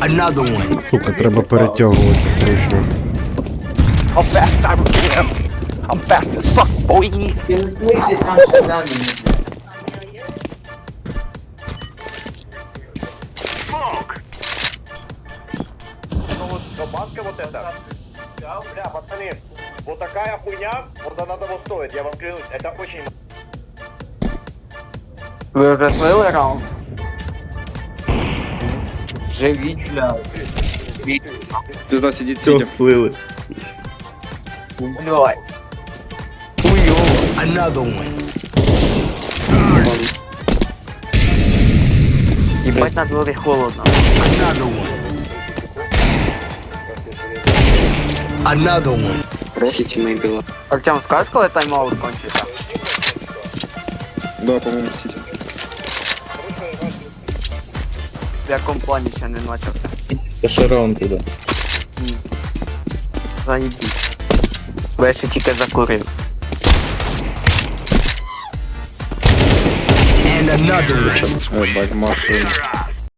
Another one. Сука, треба перетягуватися срочно. How fast I him. I'm fast as fuck, boy. Я не сам вот банка вот эта. Бля, пацаны, вот такая хуйня, вот она того стоит, я вам клянусь, это очень... Ви вже слили раунд? Живіть, блядь. Пизда сидит, Все сидим. слили. Блядь. Хуйово. Another one. Їбать на дворі холодно. Another one. Another one. Сити мои била. Артем, скажеш, коли тайм-аут кончиться? Да, по-моему, сидим. В якому плані ще не начався? Та ще раунд туди. Заїбіть. Бо я ще тільки закурив. And another one. Ебать, машина.